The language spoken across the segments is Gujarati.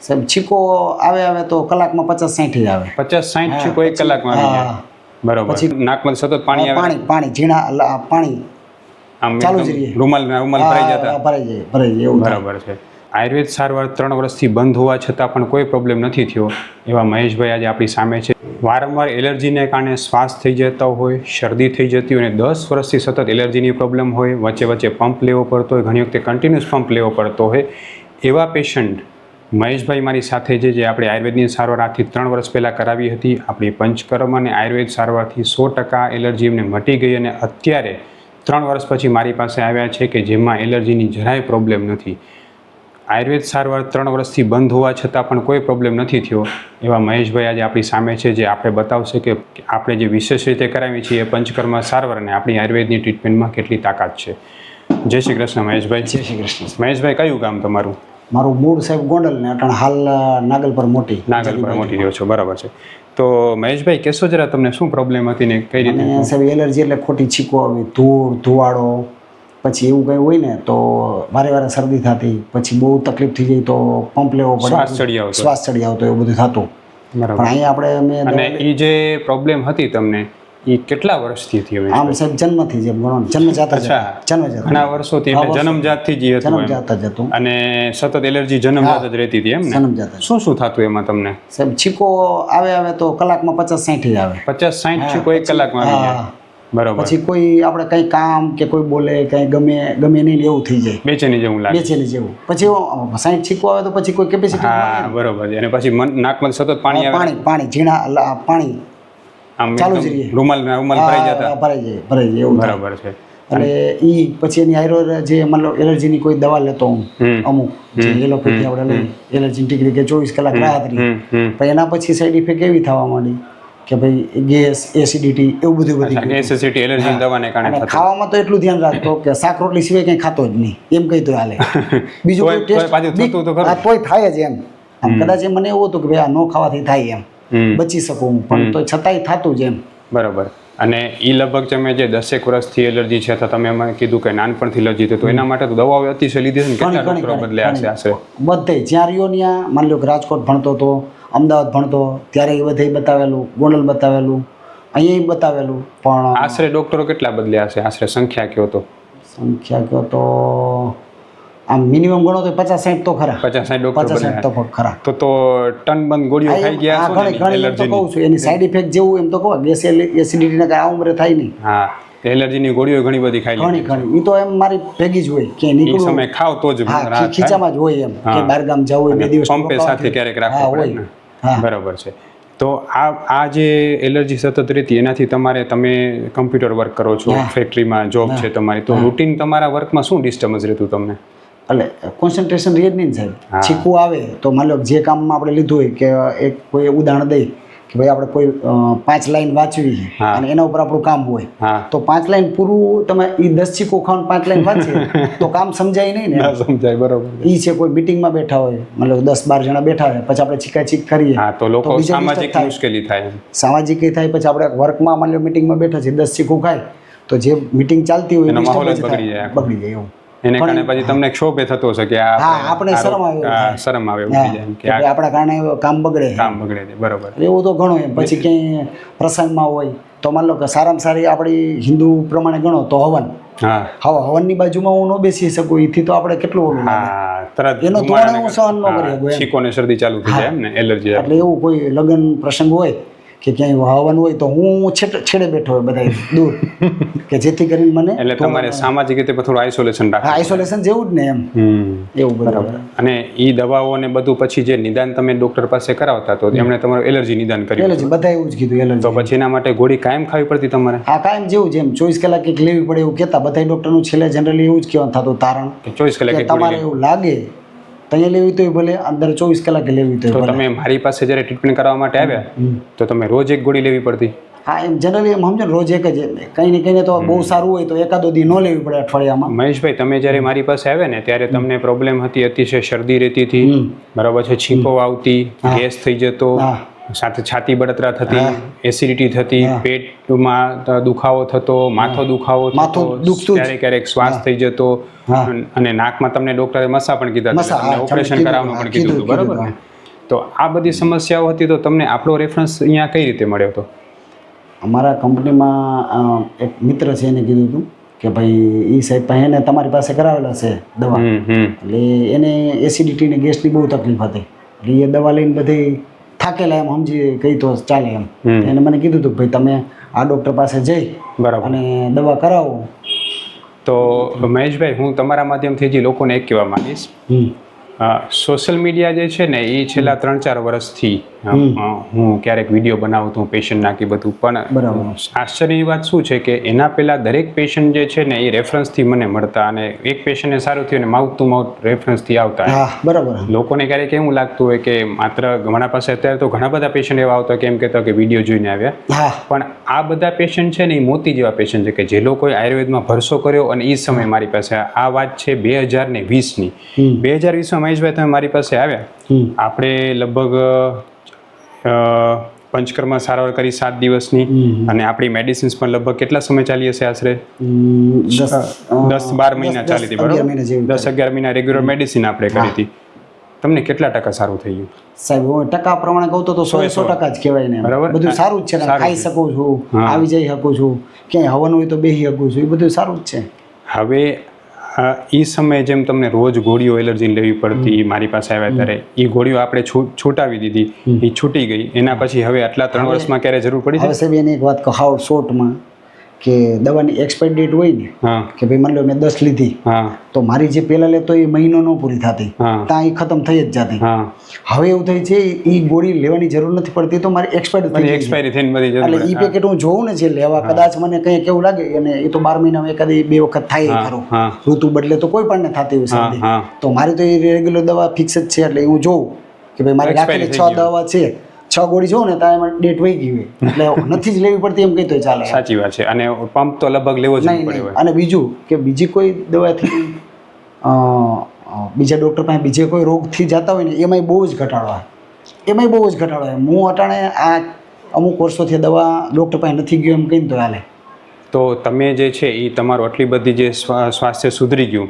સાહેબ છીકો આવે આવે તો કલાકમાં પચાસ સાઠ આવે. પચાસ સાઠ છીકો એક કલાકમાં આવી જાય. હા. નાકમાં સતત પાણી આવે. પાણી પાણી ઝીણા પાણી આમ ચાલુ જ રહીએ. રૂમાલ રૂમાલ ભરાઈ જતા. ભરાઈ જાય ભરાઈ જાય એવું બરાબર છે. આયુર્વેદ સારવાર ત્રણ વર્ષથી બંધ હોવા છતાં પણ કોઈ પ્રોબ્લેમ નથી થયો એવા મહેશભાઈ આજે આપણી સામે છે. વારંવાર એલર્જીને કારણે શ્વાસ થઈ જતા હોય શરદી થઈ જતી હોય અને દસ વર્ષથી સતત એલર્જીની પ્રોબ્લેમ હોય વચ્ચે વચ્ચે પંપ લેવો પડતો હોય ઘણી વખતે કન્ટિન્યુઅસ પંપ લેવો પડતો હોય એવા પેશન્ટ મહેશભાઈ મારી સાથે છે જે આપણે આયુર્વેદની સારવાર આજથી ત્રણ વર્ષ પહેલાં કરાવી હતી આપણી પંચકર્મ અને આયુર્વેદ સારવારથી સો ટકા એલર્જી એમને મટી ગઈ અને અત્યારે ત્રણ વર્ષ પછી મારી પાસે આવ્યા છે કે જેમાં એલર્જીની જરાય પ્રોબ્લેમ નથી. આયુર્વેદ સારવાર ત્રણ વર્ષથી બંધ હોવા છતાં પણ કોઈ પ્રોબ્લેમ નથી થયો. એવા મહેશભાઈ આજે આપણી સામે છે જે આપણે બતાવશે કે આપણે જે વિશેષ રીતે કરાવી છીએ એ પંચકર્મ સારવાર અને આપણી આયુર્વેદની ટ્રીટમેન્ટમાં કેટલી તાકાત છે. જય શ્રી કૃષ્ણ મહેશભાઈ. જય શ્રી કૃષ્ણ. મહેશભાઈ કયું ગામ તમારું? મારું મૂળ સાહેબ ગોંડલ ને અટણ હાલ નાગલપર મોટી. નાગલ પર મોટી રહ્યો છો બરાબર છે. તો મહેશભાઈ કહેશો જરા તમને શું પ્રોબ્લેમ હતી ને કઈ રીતે? સાહેબ એલર્જી એટલે ખોટી છીકો આવી ધૂળ ધુવાડો પછી એવું કંઈ હોય ને તો વારે વારે શરદી થતી પછી બહુ તકલીફ થઈ જાય તો પંપ લેવો પડે. શ્વાસ ચડી આવતો. શ્વાસ ચડી આવતો એવું બધું થતું. પણ અહીંયા આપણે અને એ જે પ્રોબ્લેમ હતી તમને એ કેટલા વર્ષથી હતી હવે આમ સાહેબ જન્મથી જેમ ગણો જન્મજાત જન્મ જાત જ અચ્છા. જન્મ જાત. ઘણા વર્ષોથી એટલે જન્મજાતથી જ હતું જન્મજાત જ હતું. અને સતત એલર્જી જન્મજાત જ રહેતી હતી એમ ને? જન્મ જાત શું શું થતું એમાં તમને? સાહેબ છીકો આવે આવે તો કલાકમાં પચાસ સાઠ જ આવે. પચાસ સાઠ છીકો એક કલાકમાં આવી જાય. બરોબર. પછી કોઈ આપણે કંઈ કામ કે કોઈ બોલે કંઈ ગમે ગમે નહીં એવું થઈ જાય. બેચેની જેવું લાગે. બેચેની જેવું. પછી સાઈડ છીકો આવે તો પછી કોઈ કેપેસિટી હા બરોબર. અને પછી મન નાકમાં સતત પાણી પાણી પાણી ઝીણા પાણી. આમ ચાલુ જ રહીએ. રૂમાલ રૂમાલ ભરાઈ જતા. ભરાઈ જાય ભરાઈ જાય એવું બરાબર છે. અને એ પછી એની આયરો જે મતલબ એલર્જીની કોઈ દવા લેતો હું અમુક જે એલોપેથી આપણે લઈ એલર્જી ટીકડી કે ચોવીસ કલાક રાહત રહી. પણ એના પછી સાઈડ ઇફેક્ટ એવી થવા માંડી કે ભાઈ ગેસ એસિડિટી એવું બધું બધી એસિડિટી એલર્જી દવાને કારણે ખાવામાં તો એટલું ધ્યાન રાખતો કે શાક રોટલી સિવાય કંઈ ખાતો જ નહીં. એમ કહી તો હાલે. બીજું કોઈ ટેસ્ટ તો તોય થાય જ એમ. આમ કદાચ મને એવું હતું કે ભાઈ આ ન ખાવાથી થાય એમ. બચી શકું હું પણ તો છતાંય થતું જ એમ. બરાબર. અને એ લગભગ તમે જે દસેક વર્ષથી એલર્જી છે તો તમે મને કીધું કે નાનપણથી એલર્જી તો એના માટે તો દવાઓ અતિશય લીધી છે ને? કેટલા ઘણી, ડોક્ટરો ઘણી, બદલે આશરે આશરે? બધે જ્યાં રહ્યો ત્યાં માની લો કે રાજકોટ ભણતો હતો અમદાવાદ ભણતો ત્યારે એ બધે બતાવેલું ગોંડલ બતાવેલું અહીંયા બતાવેલું પણ આશરે ડોક્ટરો કેટલા બદલ્યા છે આશરે સંખ્યા કયો તો સંખ્યા કયો તો આમ મિનિમમ ગણો તો પચાસ સાઠ તો ખરા. પચાસ સાઠ પચાસ સાઠ તો ખરા. તો તો ટન બંધ ગોળીઓ ખાઈ ગયા ઘણી ઘણી તો કહું છું એની સાઈડ ઇફેક્ટ જેવું એમ તો કહો ગેસ એસિડિટીના કાંઈ આ ઉંમરે થાય નહીં. હા એલર્જીની ગોળીઓ ઘણી બધી ખાઈ ઘણી ઘણી. એ તો એમ મારી ભેગી જ હોય કે નીકળું. સમય ખાવ તો જ ખીચામાં જ હોય એમ કે હા. બહારગામ જવું હોય બે દિવસ પંપે સાથે ક્યારેક રાખવું પડે હોય. ને. હા. બરાબર છે. તો આ આ જે એલર્જી સતત રહેતી એનાથી તમારે તમે કમ્પ્યુટર વર્ક કરો છો ફેક્ટરીમાં જોબ છે તમારી તો રૂટીન તમારા વર્કમાં શું ડિસ્ટર્બન્સ રહેતું તમને? એટલે કોન્સન્ટ્રેશન રહે જ નહીં સાહેબ. છીકું આવે તો માની લો જે કામમાં આપણે લીધું હોય કે એક કોઈ ઉદાહરણ દઈ કે ભાઈ આપણે કોઈ પાંચ લાઈન વાંચવી છે અને એના ઉપર આપણું કામ હોય તો પાંચ લાઈન પૂરું તમે એ દસ છીકું ખાવાનું પાંચ લાઈન વાંચે તો કામ સમજાય નહીં ને. સમજાય બરોબર. એ છે કોઈ મિટિંગમાં બેઠા હોય મતલબ દસ બાર જણા બેઠા હોય પછી આપણે છીકા છીક કરીએ તો લોકો સામાજિક. મુશ્કેલી થાય સામાજિક થાય પછી આપણે વર્કમાં માની લો મિટિંગમાં બેઠા છે દસ ચીકું ખાય તો જે મિટિંગ ચાલતી હોય. બગડી જાય એવું. એને કારણે પછી તમને ક્ષોભ એ થતો હશે કે હા, આપણે શરમ આવે શરમ આવે એવું જાય કે આપણા કારણે કામ બગડે. કામ બગડે છે બરોબર. એવું તો ઘણું એમ. પછી ક્યાંય પ્રસંગમાં હોય તો માન લો કે સારામાં સારી આપણી હિન્દુ પ્રમાણે ગણો તો હવન. હા. હવે હવનની બાજુમાં હું ન બેસી શકું એથી તો આપણે કેટલું ઓલું હા તરત એનો ધોવાણ હું સહન ન કરી શકું. છીકો ને શરદી ચાલુ થઈ જાય એમ ને એલર્જી એટલે એવું કોઈ લગ્ન પ્રસંગ હોય કે ક્યાંય વાવવાનું હોય તો હું છેટે છેડે બેઠો હોય બધા દૂર. કે જેથી કરીને મને એટલે તમારે સામાજિક રીતે થોડું આઇસોલેશન રાખવું આઇસોલેશન જેવું જ ને એમ. એવું બરાબર. અને એ દવાઓ ને બધું પછી જે નિદાન તમે ડોક્ટર પાસે કરાવતા તો એમણે તમારું એલર્જી નિદાન કર્યું એલર્જી બધા એવું જ કીધું એલર્જી તો પછી એના માટે ગોળી કાયમ ખાવી પડતી તમારે? હા કાયમ જેવું જેમ ચોવીસ કલાક એક લેવી પડે એવું કહેતા. બધા ડૉક્ટરનું છેલ્લે જનરલી એવું જ કહેવાનું થતું તારણ. ચોવીસ કલાક તમારે એવું લાગે તો લેવી તો ભલે અંદર ચોવીસ કલાકે લેવી તો તમે મારી પાસે જ્યારે ટ્રીટમેન્ટ કરવા માટે આવ્યા તો તમે રોજ એક ગોળી લેવી પડતી. હા એમ જનરલી એમ સમજો રોજ એક જ કંઈ ને કંઈ ને તો બહુ સારું હોય તો એકાદો દી ન લેવી પડે અઠવાડિયામાં. મહેશભાઈ તમે જ્યારે મારી પાસે આવ્યા ને ત્યારે તમને પ્રોબ્લેમ હતી અતિશય શરદી રહેતી હતી બરાબર છે છીંકો આવતી ગેસ થઈ જતો. સાથે છાતી બળતરા થતી એસિડિટી થતી પેટમાં દુખાવો થતો માથો દુખાવો માથો દુખતું ક્યારેક ક્યારેક શ્વાસ થઈ જતો. અને નાકમાં તમને ડોક્ટરે મસા પણ કીધા તમને ઓપરેશન કરાવવાનું પણ કીધું હતું. બરાબર ને? તો આ બધી સમસ્યાઓ હતી તો તમને આપણો રેફરન્સ અહીંયા કઈ રીતે મળ્યો હતો? અમારા કંપનીમાં એક મિત્ર છે એને કીધું હતું કે ભાઈ એ સાહેબ પાસે એને તમારી પાસે કરાવેલા છે દવા. એટલે એને એસિડિટી ને ગેસની બહુ તકલીફ હતી. એટલે એ દવા લઈને બધી થાકેલા એમ સમજી કહી તો ચાલે એમ. એને મને કીધું હતું ભાઈ તમે આ ડૉક્ટર પાસે જઈ બરાબર. અને દવા કરાવો. તો મહેશભાઈ હું તમારા માધ્યમથી જે લોકોને એક કહેવા માંગીશ. સોશિયલ મીડિયા જે છે ને એ છેલ્લા ત્રણ ચાર વર્ષથી હું ક્યારેક વીડિયો બનાવતો હું પેશન્ટ નાખી બધું પણ આશ્ચર્યની વાત શું છે કે એના પહેલાં દરેક પેશન્ટ જે છે ને એ રેફરન્સથી મને મળતા અને એક પેશન્ટને સારું થયું અને માઉથ ટુ માઉથ રેફરન્સથી આવતા. બરાબર લોકોને ક્યારેક એવું લાગતું હોય કે માત્ર ઘણા પાસે અત્યારે તો ઘણા બધા પેશન્ટ એવા આવતા કે એમ કહેતા કે વીડિયો જોઈને આવ્યા. પણ આ બધા પેશન્ટ છે ને એ મોતી જેવા પેશન્ટ છે કે જે લોકોએ આયુર્વેદમાં ભરસો કર્યો અને એ સમયે મારી પાસે આ વાત છે બે હજાર ને વીસની. બે હજાર વીસમાં મહેશભાઈ તમે મારી પાસે આવ્યા. આપણે લગભગ પંચકર્મ સારવાર કરી સાત દિવસની અને આપણી મેડિસિન્સ પણ લગભગ કેટલા સમય ચાલી હશે આશરે? દસ બાર મહિના ચાલી હતી બરોબર? દસ અગિયાર મહિના રેગ્યુલર મેડિસિન આપણે કરી હતી. તમને કેટલા ટકા સારું થઈ ગયું? સાહેબ હું ટકા પ્રમાણે કહું તો સો સો ટકા જ કહેવાય ને બરાબર. બધું સારું જ છે ખાઈ શકું છું આવી જઈ શકું છું. ક્યાંય હવાનું હોય તો બેસી શકું છું. એ બધું સારું જ છે. હવે એ સમયે જેમ તમને રોજ ગોળીઓ એલર્જી લેવી પડતી મારી પાસે આવ્યા ત્યારે એ ગોળીઓ આપણે છૂટાવી દીધી એ છૂટી ગઈ. એના પછી હવે આટલા ત્રણ વર્ષમાં ક્યારે જરૂર પડી જશે સાહેબ એની એક વાત કહું હાવ શોર્ટમાં. કે દવાની એક્સપાયર ડેટ હોય ને કે ભાઈ માની લો મેં દસ લીધી તો મારી જે પહેલાં લેતો એ મહિનો ન પૂરી થતી ત્યાં એ ખતમ થઈ જ જતી. હવે એવું થાય છે એ ગોળી લેવાની જરૂર નથી પડતી તો મારી એક્સપાયર થઈ એક્સપાયરી થઈને બધી એટલે એ પેકેટ હું. જોઉં ને જે લેવા કદાચ મને કંઈ કેવું લાગે અને એ તો બાર મહિનામાં એકાદી બે વખત થાય ખરું. ઋતુ બદલે તો કોઈ પણ ને થતી હોય તો મારી તો એ રેગ્યુલર દવા ફિક્સ જ છે એટલે હું જોઉં કે ભાઈ મારે રાખેલી છ દવા છે. છ ગોળી જોઉં ને ત્યાં એમાં ડેટ વહી ગઈ હોય. એટલે નથી જ લેવી પડતી એમ કહી તો ચાલે. સાચી વાત છે. અને પંપ તો લગભગ લેવો જ નહીં પડે અને બીજું કે બીજી કોઈ દવાથી બીજા ડૉક્ટર પાસે બીજે કોઈ રોગથી જતા હોય ને એમાંય બહુ જ ઘટાડો આવે. એમાંય બહુ જ ઘટાડો આવે. હું અટાણે આ અમુક વર્ષોથી દવા ડૉક્ટર પાસે નથી ગયો એમ કહીને તો હાલે. તો તમે જે છે એ તમારું આટલી બધી જે સ્વા- સ્વાસ્થ્ય સુધરી ગયું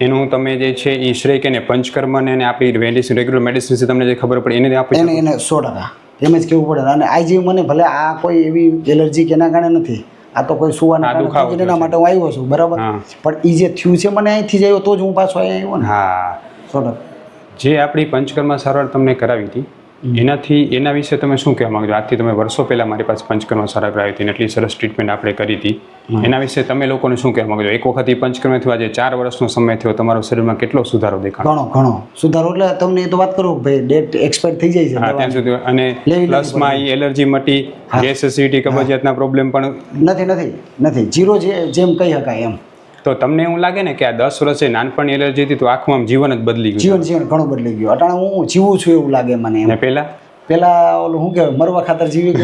એનું તમે જે છે એ શ્રેય કે ને પંચકર્મને આપણી મેડિસિન રેગ્યુલર મેડિસિન તમને જે ખબર પડે એને આપી એને એને સો ટકા. એમ જ કેવું પડે. અને આ જીવ મને ભલે આ કોઈ એવી એલર્જી કે એના કારણે નથી આ તો કોઈ સુવાના કારણે એના માટે હું આવ્યો છું બરાબર? પણ એ જે થયું છે મને અહીંથી જ આવ્યો તો જ હું પાછો અહીંયા આવ્યો ને. હા. સો ટકા. જે આપણી પંચકર્મ સારવાર તમને કરાવી હતી એનાથી એના વિશે તમે શું કહેવા માંગો આજથી તમે વર્ષો પહેલાં મારી પાસે પંચકર્મ સારા કરાવી હતી અને એટલી સરસ ટ્રીટમેન્ટ આપણે કરી હતી. એના વિશે તમે લોકોને શું કહેવા માંગો એક વખત એ પંચકર્મ થયું આજે ચાર વર્ષનો સમય થયો તમારો શરીરમાં કેટલો સુધારો દેખાય? ઘણો ઘણો. સુધારો એટલે તમને એ તો વાત કરું ભાઈ ડેટ એક્સપાયર થઈ જાય છે હા ત્યાં સુધી. અને પ્લસમાં એ એલર્જી મટી ગેસ એસિડિટી કબજિયાતના પ્રોબ્લેમ પણ નથી નથી નથી. જીરો જે જેમ કહી શકાય એમ. તો તમને એવું લાગે ને કે આ દસ વર્ષે નાનપણની એલર્જી હતી તો આખું આમ જીવન જ બદલી ગયું જીવન જીવન ઘણું બદલી ગયું. અટાણે હું જીવું છું એવું લાગે મને ને પહેલા પેલા ઓલું શું કહેવાય મરવા ખાતર જીવી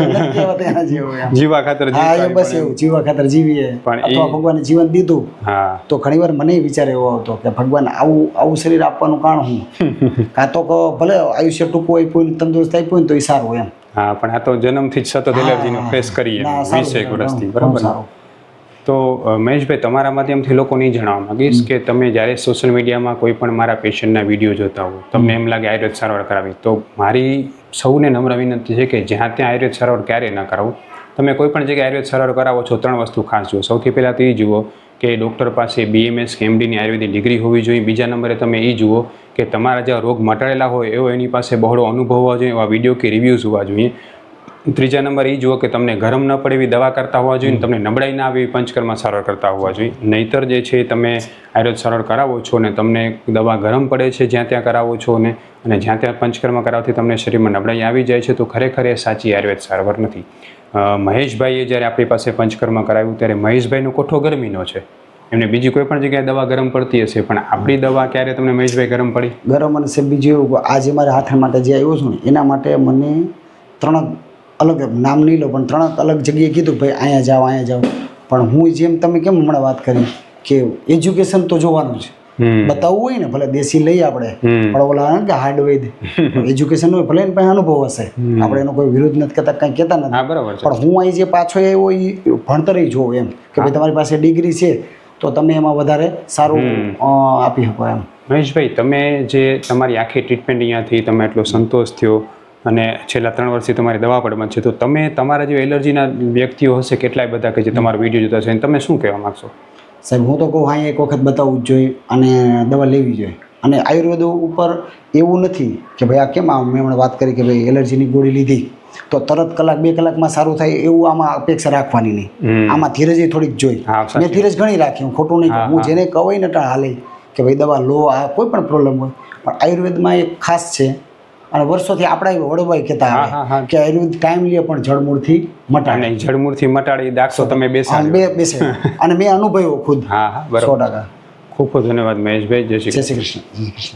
એના જેવું જીવા ખાતર હા એ બસ એવું જીવા ખાતર જીવીએ. પણ અથવા ભગવાને જીવન દીધું હા. તો ઘણીવાર મને વિચાર એવો આવતો કે ભગવાન આવું આવું શરીર આપવાનું કારણ હું? કાં તો ભલે આયુષ્ય ટૂંકું આપ્યું ને તંદુરસ્ત આપ્યું ને તો એ સારું એમ. હા પણ આ તો જન્મથી જ સતત એલર્જીનો ફેસ કરીએ વીસેક વર્ષથી. બરાબર. સારું. તો મહેશભાઈ તમારા માધ્યમથી લોકોને એ જણાવવા માંગીશ કે તમે જ્યારે સોશિયલ મીડિયામાં કોઈ પણ મારા પેશન્ટના વીડિયો જોતા હો તમને એમ લાગે આયુર્વેદ સારવાર કરાવી તો મારી સૌને નમ્ર વિનંતી છે કે જ્યાં ત્યાં આયુર્વેદ સારવાર ક્યારે ન કરાવો. તમે કોઈ પણ જગ્યાએ આયુર્વેદ સારવાર કરાવો છો ત્રણ વસ્તુ ખાસ જુઓ. સૌથી પહેલાં તો એ જુઓ કે ડૉક્ટર પાસે બીએમએસ કે એમડીની આયુર્વેદિક ડિગ્રી હોવી જોઈએ. બીજા નંબરે તમે એ જુઓ કે તમારા જે રોગ મટાડેલા હોય એવો એની પાસે બહોળો અનુભવ હોવા જોઈએ એવા વીડિયો કે રિવ્યૂઝ હોવા જોઈએ. ત્રીજા નંબર એ જુઓ કે તમને ગરમ ન પડે એવી દવા કરતા હોવા જોઈએ તમને નબળાઈ ના આવે એવી પંચકર્મ સારવાર કરતા હોવા જોઈએ. નહીતર જે છે તમે આયુર્વેદ સારવાર કરાવો છો ને તમને દવા ગરમ પડે છે જ્યાં ત્યાં કરાવો છો ને અને જ્યાં ત્યાં પંચકર્મ કરાવથી તમને શરીરમાં નબળાઈ આવી જાય છે તો ખરેખર એ સાચી આયુર્વેદ સારવાર નથી. મહેશભાઈએ જ્યારે આપણી પાસે પંચકર્મ કરાવ્યું ત્યારે મહેશભાઈનો કોઠો ગરમીનો છે. એમને બીજી કોઈ પણ જગ્યાએ દવા ગરમ પડતી હશે પણ આપણી દવા ક્યારે તમને મહેશભાઈ ગરમ પડી? ગરમ અને બીજું આજે મારે હાથ માટે જે આવ્યો છું ને એના માટે મને ત્રણ અલગ નામ નહીં લો પણ ત્રણ અલગ જગ્યાએ કીધું ભાઈ અહીંયા જાઓ અહીંયા જાઓ. પણ હું જેમ તમે કેમ હમણાં વાત કરી કે એજ્યુકેશન તો જોવાનું છે. બતાવવું હોય ને ભલે દેશી લઈએ આપણે પણ ઓલા કે હાર્ડ વૈદ એજ્યુકેશન હોય ભલે એની પાસે અનુભવ હશે. આપણે એનો કોઈ વિરોધ નથી કરતા કંઈ કહેતા નથી. બરાબર પણ હું અહીં જે પાછો આવ્યો એ ભણતર જોઉં એમ. કે ભાઈ તમારી પાસે ડિગ્રી છે તો તમે એમાં વધારે સારું આપી શકો એમ. મહેશભાઈ તમે જે તમારી આખી ટ્રીટમેન્ટ અહીંયાથી તમે એટલો સંતોષ થયો અને છેલ્લા ત્રણ વર્ષથી તમારી દવા પણ બંધ છે. તો તમે તમારા જે એલર્જીના વ્યક્તિઓ હશે કેટલાય બધા કે જે તમારો વીડિયો જોતા છે તમે શું કહેવા માગશો? સાહેબ હું તો કહું હા એક વખત બતાવવું જ જોઈએ અને દવા લેવી જોઈએ. અને આયુર્વેદ ઉપર એવું નથી કે ભાઈ આ કેમ આમ મેં હમણાં વાત કરી કે ભાઈ એલર્જીની ગોળી લીધી તો તરત કલાક બે કલાકમાં સારું થાય એવું આમાં અપેક્ષા રાખવાની નહીં. આમાં ધીરજ થોડીક જોઈ. મેં ધીરજ ઘણી રાખી હું ખોટું નહીં હું જેને કહું ને હાલે કે ભાઈ દવા લો આ કોઈ પણ પ્રોબ્લેમ હોય. પણ આયુર્વેદમાં એક ખાસ છે અને વર્ષોથી આપણા વડવાઈ કહેતા હા, કે આયુર્વેદ ટાઈમલી પણ જળમૂળથી મટાડે. જળમૂળથી મટાડી દાખશો તમે બેસા બે બેસે અને મેં અનુભવ્યો ખુદ હા હા સો બરાબર ટકા. ખૂબ ખૂબ ધન્યવાદ મહેશભાઈ. જય શ્રી જય શ્રી કૃષ્ણ. જય શ્રી કૃષ્ણ.